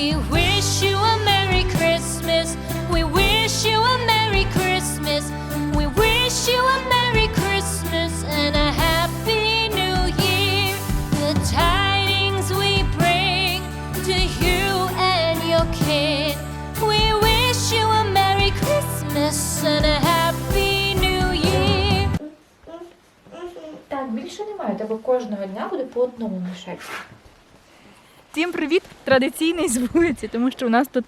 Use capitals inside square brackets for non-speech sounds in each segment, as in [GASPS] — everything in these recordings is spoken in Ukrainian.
We wish you a Merry Christmas. We wish you a Merry Christmas. We wish you a Merry Christmas and a Happy New Year. The tidings we bring to you and your kid. We wish you a Merry Christmas and a Happy New Year. Так, більше немає. Тебе кожного дня буде по одному мішечку. Всім привіт! Традиційний з вулиці, тому що у нас тут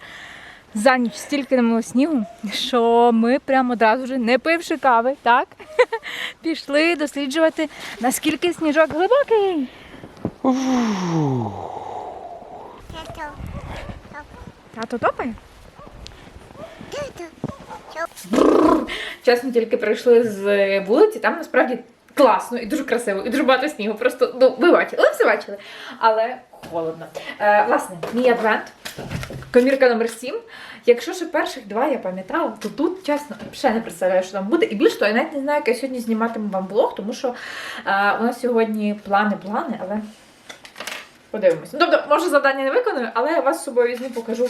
за ніч стільки намило снігу, що ми прямо одразу вже, не пивши кави, так? [LAUGHS] Пішли досліджувати, наскільки сніжок глибокий. Тато топає? Чесно, тільки прийшли з вулиці, там насправді класно і дуже красиво, і дуже багато снігу. Просто ну, ви бачили, ви все бачили. Але холодно. Е, власне, мій адвент, комірка номер 7. Якщо ще перших два я пам'ятала, то тут, чесно, ще не представляю, що там буде. І більш того, я навіть не знаю, як я сьогодні зніматиму вам блог, тому що е, у нас сьогодні плани-плани, але подивимось. Ну, тобто, може, завдання не виконую, але я вас з собою візьму, покажу.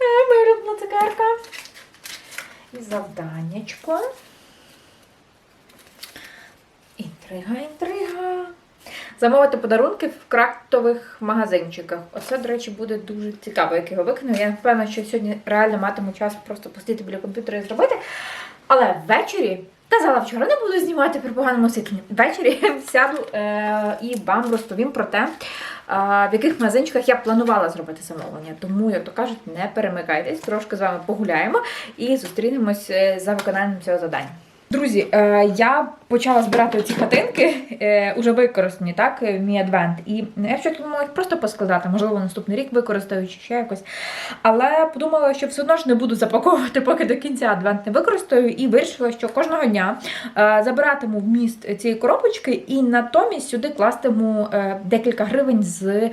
Е, моя улюблена. І завданнячко. Інтрига, інтрига. Замовити подарунки в крафтових магазинчиках. Оце, до речі, буде дуже цікаво, як його виконую. Я впевнена, що сьогодні реально матиму час просто посидіти біля комп'ютера і зробити. Але ввечері, казала вчора, не буду знімати при поганому освітленні. Ввечері я [LAUGHS] сяду е- і вам розповім про те, е- в яких магазинчиках я планувала зробити замовлення. Тому, як то кажуть, не перемикайтесь, трошки з вами погуляємо і зустрінемось е, за виконанням цього завдання. Друзі, е, я почала збирати ці хатинки, е, уже використані, так, е, мій адвент. І я спочатку думала їх просто поскладати, можливо, наступний рік використаю чи ще якось. Але подумала, що все одно ж не буду запаковувати, поки до кінця адвент не використаю, і вирішила, що кожного дня забиратиму вміст цієї коробочки і натомість сюди кластиму декілька гривень з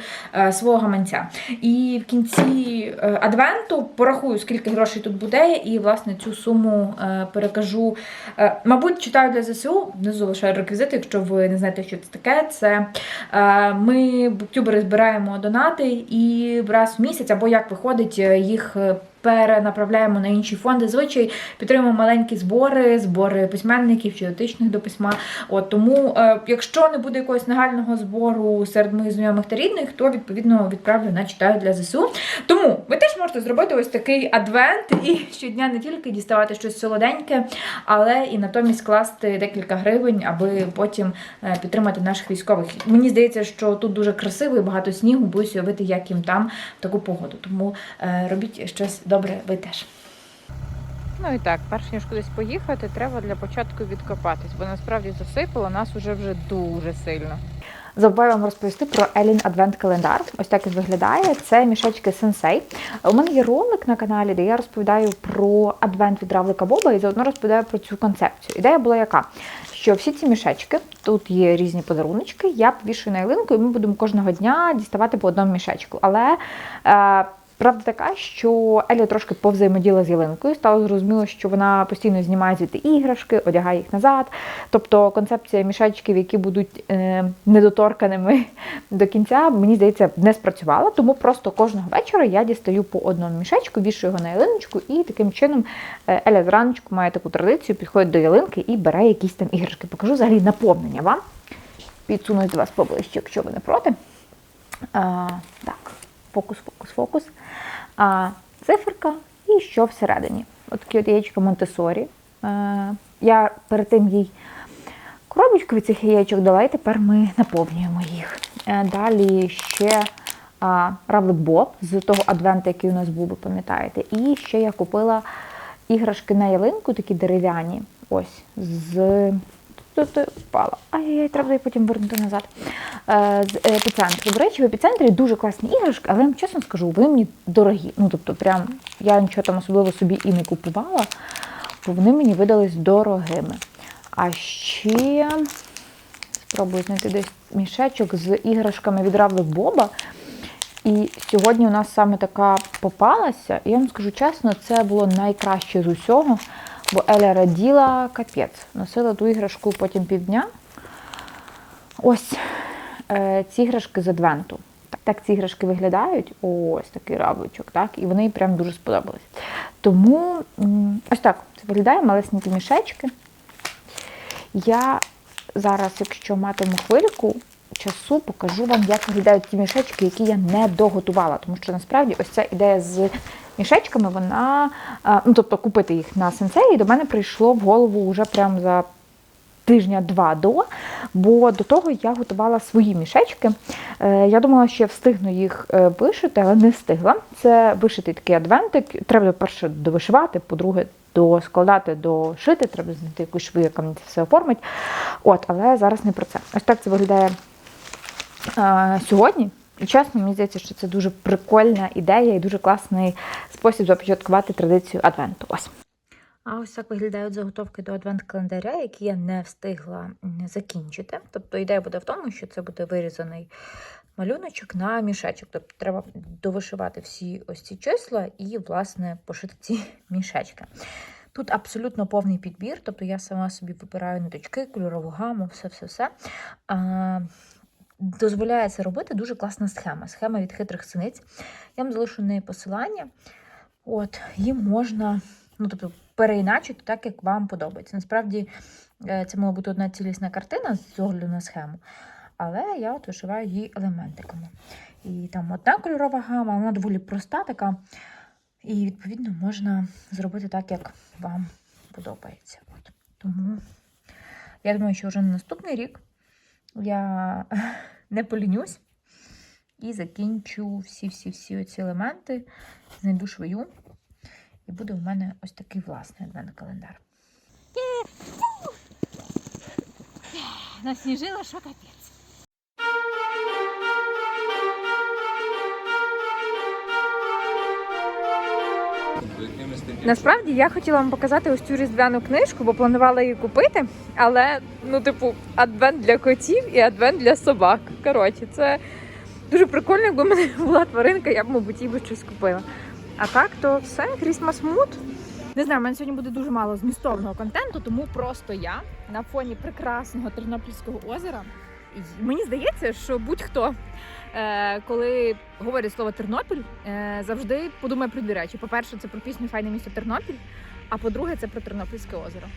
свого гаманця. І в кінці адвенту порахую, скільки грошей тут буде, і власне цю суму перекажу. Е, Мабуть, читаю для ЗСУ, внизу залишаю реквізити, якщо ви не знаєте, що це таке. Це е, ми, буктюбери, збираємо донати і раз в місяць, або як виходить, е, їх перенаправляємо на інші фонди. Звичай підтримуємо маленькі збори, збори письменників чи дотичних до письма. От тому, е, якщо не буде якогось нагального збору серед моїх знайомих та рідних, то відповідно відправлю на читаю для ЗСУ. Тому ви теж можете зробити ось такий адвент і щодня не тільки діставати щось солоденьке, але і натомість класти декілька гривень, аби потім е, підтримати наших військових. Мені здається, що тут дуже красиво і багато снігу, боюсь уявити, як їм там таку погоду. Тому е, робіть щось добре, ви теж. Ну і так, перш ніж кудись поїхати, треба для початку відкопатись, бо насправді засипало нас уже вже дуже сильно. Забуваю вам розповісти про Елін Адвент календар. Ось так він виглядає. Це мішечки Сенсей. У мене є ролик на каналі, де я розповідаю про адвент від равлика Боба і заодно розповідаю про цю концепцію. Ідея була яка? Що всі ці мішечки, тут є різні подаруночки, я повішую на ялинку, і ми будемо кожного дня діставати по одному мішечку. Але е, Правда така, що Еля трошки повзаємоділа з ялинкою, стало зрозуміло, що вона постійно знімає звідти іграшки, одягає їх назад. Тобто концепція мішечків, які будуть е, недоторканими [LAUGHS] до кінця, мені здається, не спрацювала. Тому просто кожного вечора я дістаю по одному мішечку, вішаю його на ялиночку, і таким чином е, Еля зраночку має таку традицію, підходить до ялинки і бере якісь там іграшки. Покажу взагалі наповнення вам. Підсунуть до вас поближче, якщо ви не проти. А, так, фокус, фокус, фокус. А, циферка і що всередині. От такі от яєчка Монтесорі. Е, я перед тим їй коробочку від цих яєчок дала, і тепер ми наповнюємо їх. Е, далі ще равлик Боб з того адвента, який у нас був, ви пам'ятаєте. І ще я купила іграшки на ялинку, такі дерев'яні. Ось з. Тут впала. Ай-яй, треба її потім вернути назад. Е, з епіцентру. До речі, в епіцентрі дуже класні іграшки, але я вам чесно скажу, вони мені дорогі. Ну, тобто, прям я нічого там особливо собі і не купувала, бо вони мені видались дорогими. А ще спробую знайти десь мішечок з іграшками від Равлик Боба. І сьогодні у нас саме така попалася. І я вам скажу чесно, це було найкраще з усього, бо Еля раділа капець. Носила ту іграшку потім півдня. Ось е, ці іграшки з адвенту. так, ці іграшки виглядають. Ось такий равличок, так, і вони прям дуже сподобались. Тому ось так це виглядає малесенькі мішечки. Я зараз, якщо матиму хвильку часу, покажу вам, як виглядають ті мішечки, які я не доготувала. Тому що насправді ось ця ідея з мішечками, вона, ну тобто купити їх на сенсеї, до мене прийшло в голову вже прямо за тижня-два до, бо до того я готувала свої мішечки. Е, Я думала, що я встигну їх е, вишити, але не встигла. Це вишитий такий адвентик. Треба перше довишивати, по-друге, доскладати, дошити, треба знайти якусь шву, яка мені це все оформить. От, але зараз не про це. Ось так це виглядає е, сьогодні. Чесно, мені здається, що це дуже прикольна ідея і дуже класний спосіб започаткувати традицію адвенту. Ось. А ось так виглядають заготовки до адвент-календаря, які я не встигла закінчити. Тобто ідея буде в тому, що це буде вирізаний малюночок на мішечок. Тобто треба довишивати всі ось ці числа і, власне, пошити ці [LAUGHS] мішечки. Тут абсолютно повний підбір, тобто я сама собі вибираю ниточки, кольорову гаму, все-все-все. Дозволяє це робити дуже класна схема. Схема від хитрих синиць. Я вам залишу неї посилання. От, її можна, ну, тобто, переіначити так, як вам подобається. Насправді, е, це мала бути одна цілісна картина з огляду на схему, але я от вишиваю її елементиками. І там одна кольорова гама, вона доволі проста така. І, відповідно, можна зробити так, як вам подобається. От. Тому я думаю, що вже на наступний рік я [LAUGHS] не полінюсь і закінчу всі-всі-всі оці елементи, знайду швою, і буде у мене ось такий власний адвент-календар. Насніжила, що капець. Насправді я хотіла вам показати ось цю різдвяну книжку, бо планувала її купити. Але, ну, типу, адвент для котів і адвент для собак. Коротше, це дуже прикольно, якби в мене [LAUGHS] була тваринка, я б, мабуть, їй би щось купила. А так, то все, Christmas Mood. Не знаю, в мене сьогодні буде дуже мало змістовного контенту, тому просто я на фоні прекрасного Тернопільського озера. Мені здається, що будь-хто, коли говорять слово Тернопіль, е, завжди подумає про дві речі. По-перше, це про пісню Файне місто Тернопіль, а по-друге, це про Тернопільське озеро.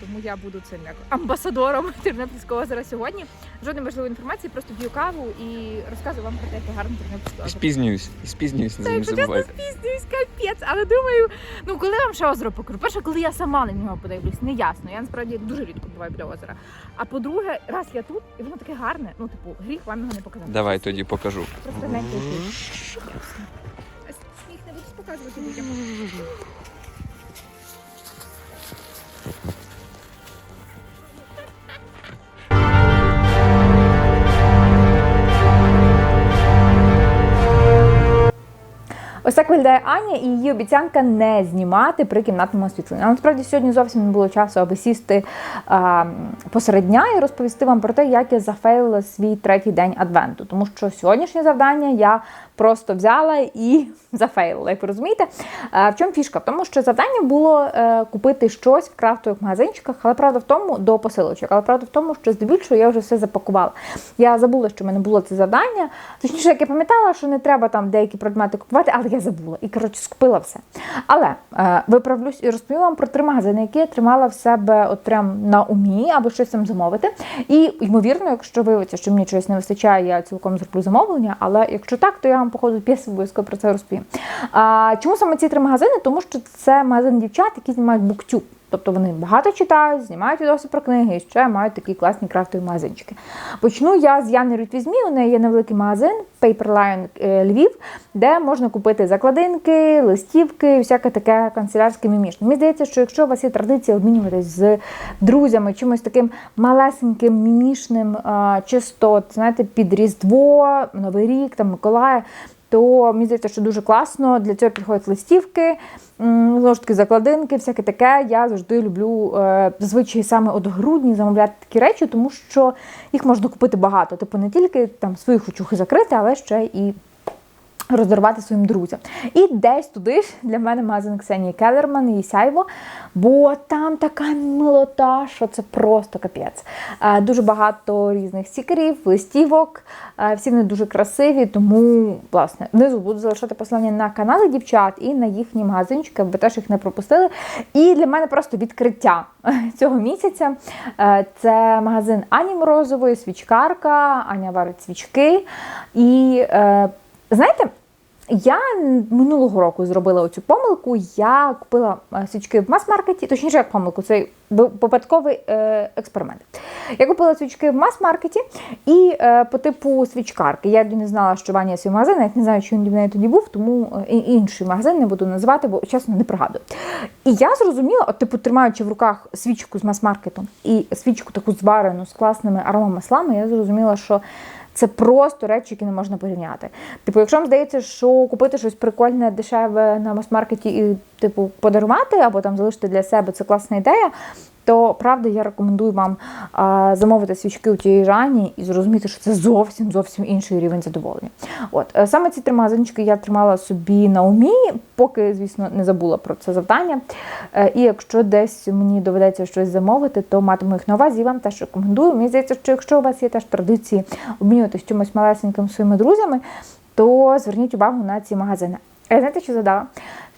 Тому я буду цим як амбасадором Тернопільського озера сьогодні. Жодної важливої інформації, просто п'ю каву і розказую вам про те, яке гарне Тернопільське озеро. спізнююсь, спізнююсь, не забувайте. спізнююсь, капець. Але думаю, ну коли вам ще озеро покажу? Перше, коли я сама на нього подивлюсь, не ясно. Я насправді дуже рідко буваю біля озера. А по-друге, раз я тут, і воно таке гарне, ну типу, гріх вам його не показати. Давай тоді покажу. Просто. А Сніг не будеш показувати людям. Ось так виглядає Аня і її обіцянка не знімати при кімнатному освітленні. Але насправді сьогодні зовсім не було часу, аби сісти а, посеред дня і розповісти вам про те, як я зафейлила свій третій день адвенту. Тому що сьогоднішнє завдання я просто взяла і [LAUGHS] зафейлила. Як ви розумієте, А, в чому фішка? В тому, що завдання було е, купити щось в крафтових магазинчиках, але правда в тому до посилочок. Але правда в тому, що здебільшого я вже все запакувала. Я забула, що в мене було це завдання. Точніше, як я пам'ятала, що не треба там деякі предмети купувати, але я забула і коротше скупила все. Але е, виправлюсь і розповім вам про три магазини, які я тримала в себе от прям на умі, аби щось там замовити. І ймовірно, якщо виявиться, що мені чогось не вистачає, я цілком зроблю замовлення. Але якщо так, то я вам походу п'єс обов'язково про це розповім. А, чому саме ці три магазини? Тому що це магазин дівчат, які знімають буктюб. Тобто вони багато читають, знімають відоси про книги і ще мають такі класні крафтові магазинчики. Почну я з Яни Рютвізмі. У неї є невеликий магазин Paper е, Львів, де можна купити закладинки, листівки, всяке таке канцелярське мімішне. Мені здається, що якщо у вас є традиція обмінюватись з друзями чимось таким малесеньким, мімішним, чисто, знаєте, під Різдво, Новий рік, там Миколая, то мені здається, що дуже класно. Для цього підходять листівки, знову ж таки, закладинки, всяке таке. Я завжди люблю е, зазвичай саме от грудні замовляти такі речі, тому що їх можна купити багато. Типу не тільки там свої хочухи закрити, але ще і роздарувати своїм друзям. І десь туди ж для мене магазин Ксенії Келерман і Сяйво, бо там така милота, що це просто капець. Дуже багато різних стікерів, листівок, всі вони дуже красиві, тому, власне, внизу буду залишати посилання на канали дівчат і на їхні магазинчики, аби теж їх не пропустили. І для мене просто відкриття [LAUGHS] цього місяця. Це магазин Ані Морозової, свічкарка, Аня варить свічки. І е, знаєте, я минулого року зробила оцю помилку. Я купила е, свічки в мас-маркеті, точніше, як помилку, це випадковий е, експеримент. Я купила свічки в мас-маркеті і е, по типу свічкарки. Я не знала, що Ваня свій магазин, навіть не знаю, чи він в неї тоді був, тому інший магазин не буду називати, бо чесно не пригадую. І я зрозуміла, от, типу, тримаючи в руках свічку з мас-маркету і свічку таку зварену з класними аромамаслами, я зрозуміла, що це просто речі, які не можна порівняти. Типу, якщо вам здається, що купити щось прикольне, дешеве на мас-маркеті і типу подарувати або там залишити для себе це класна ідея. То правда, я рекомендую вам а, замовити свічки у тієї Жані і зрозуміти, що це зовсім зовсім інший рівень задоволення. От е, саме ці три магазинчики я тримала собі на умі, поки, звісно, не забула про це завдання. Е, І якщо десь мені доведеться щось замовити, то матиму їх на увазі і вам теж рекомендую. Мені здається, що якщо у вас є теж традиції обмінюватися чимось малесеньким своїми друзями, то зверніть увагу на ці магазини. А я знаєте, що задала?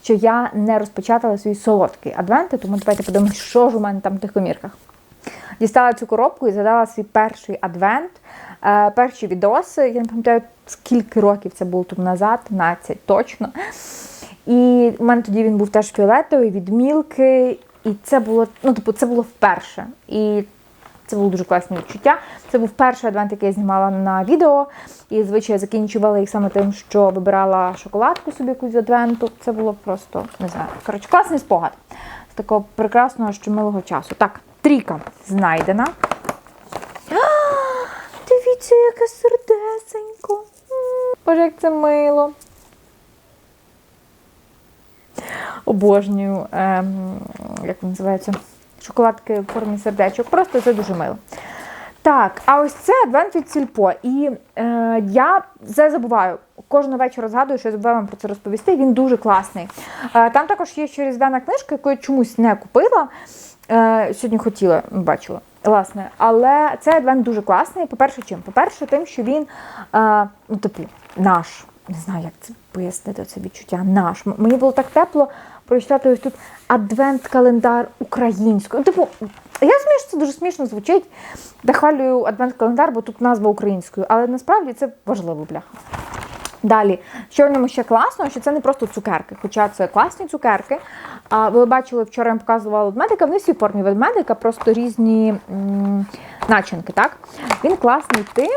Що я не розпочатала свій солодкий адвент, тому давайте подивимось, що ж у мене там в тих комірках. Дістала цю коробку і задала свій перший адвент, е, перші відоси. Я не пам'ятаю, скільки років це було тут назад, 15 точно. І у мене тоді він був теж фіолетовий від мілки. І це було, ну, типу, це було вперше. І це було дуже класне відчуття. Це був перший адвент, який я знімала на відео. І звичайно я закінчувала їх саме тим, що вибирала шоколадку собі якусь з адвенту. Це було просто не знаю. Коротше, класний спогад з такого прекрасного щомилого часу. Так, трійка знайдена. [GASPS] Дивіться, яке сердесенько. Боже, як це мило. Обожнюю, ем, як називається, шоколадки в формі сердечок. Просто це дуже мило. Так, а ось це адвент від сільпо. І е, я це забуваю. Кожного вечора згадую, що я забуваю вам про це розповісти. Він дуже класний. Е, там також є ще різдвяна книжка, яку я чомусь не купила. Е, сьогодні хотіла, бачила. Власне, але цей адвент дуже класний. По-перше, чим? По-перше, тим, що він, е, ну, типу, наш. Не знаю, як це пояснити це відчуття. Наш. Мені було так тепло прочитати ось тут адвент-календар українською. Типу, я розумію, що це дуже смішно звучить. Нахвалюю адвент-календар, бо тут назва українською, але насправді це важливо, бляха. Далі, що в ньому ще класно, що це не просто цукерки, хоча це класні цукерки. А ви бачили, вчора я показувала ведмедика, вони всі формі ведмедика, просто різні м, начинки. Так? Він класний тим,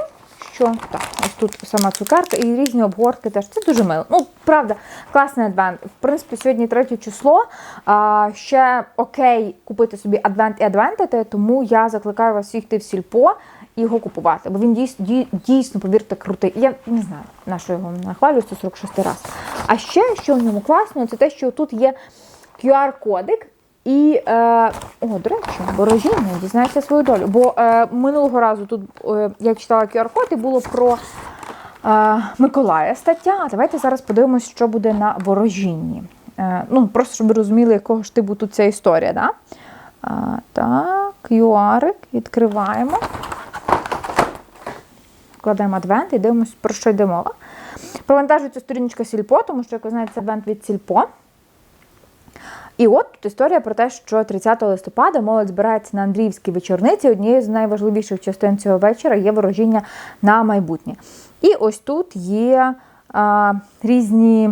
що так, ось тут сама цукерка і різні обгортки теж. Це дуже мило. Ну, правда, класний адвент. В принципі, сьогодні третє число. А, ще окей купити собі адвент і адвентити, тому я закликаю вас всіх йти в сільпо і його купувати. Бо він дійсно, дійсно повірте, крутий. Я не знаю, на що його нахвалюю 146 раз. А ще, що в ньому класно, це те, що тут є QR-кодик. І, е, о, до речі, ворожіння дізнається свою долю. Бо е, минулого разу тут е, я читала QR-код і було про е, Миколая стаття. А давайте зараз подивимось, що буде на ворожінні. Е, ну, просто щоб ви розуміли, якого ж типу тут ця історія. Да? А, так, QR відкриваємо. Вкладаємо адвент і дивимося, про що йде мова. Провантажується сторіночка Сільпо, тому що, як ви знаєте, це адвент від Сільпо. І от тут історія про те, що 30 листопада молодь збирається на Андріївській вечорниці. Однією з найважливіших частин цього вечора є ворожіння на майбутнє. І ось тут є а, різні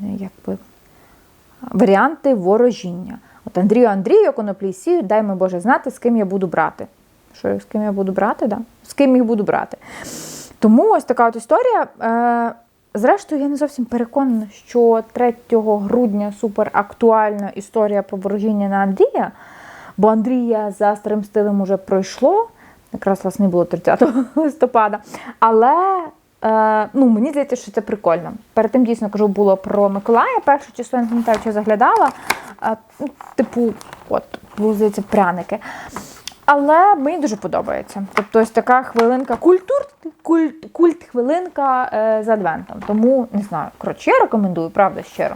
якби, варіанти ворожіння. От Андрію Андрію, коноплій сію, дай ми Боже знати, з ким я буду брати. Що з ким я буду брати? Да? З ким їх буду брати. Тому ось така от історія. Е, Зрештою, я не зовсім переконана, що 3 грудня супер актуальна історія про ворожіння на Андрія, бо Андрія за старим стилем уже пройшло. Якраз власне було 30 [LAUGHS] листопада. Але е, ну, мені здається, що це прикольно. Перед тим дійсно кажу, було про Миколая. Перше число я не пам'ятаю, чи заглядала. Е, ну, типу, от, було здається, пряники. Але мені дуже подобається. Тобто ось така хвилинка культур, культ, культ хвилинка е, з адвентом. Тому не знаю. Коротше, я рекомендую, правда, щиро.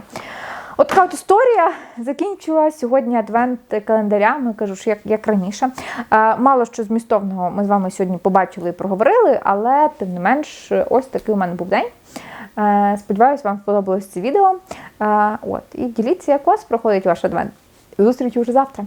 От така от історія закінчила сьогодні адвент календарями, кажу ж, як, як раніше. Е, мало що змістовного ми з вами сьогодні побачили і проговорили, але тим не менш, ось такий у мене був день. Е, сподіваюсь, вам сподобалось це відео. Е, от, і діліться, як у вас проходить ваш адвент. До зустрічі вже завтра.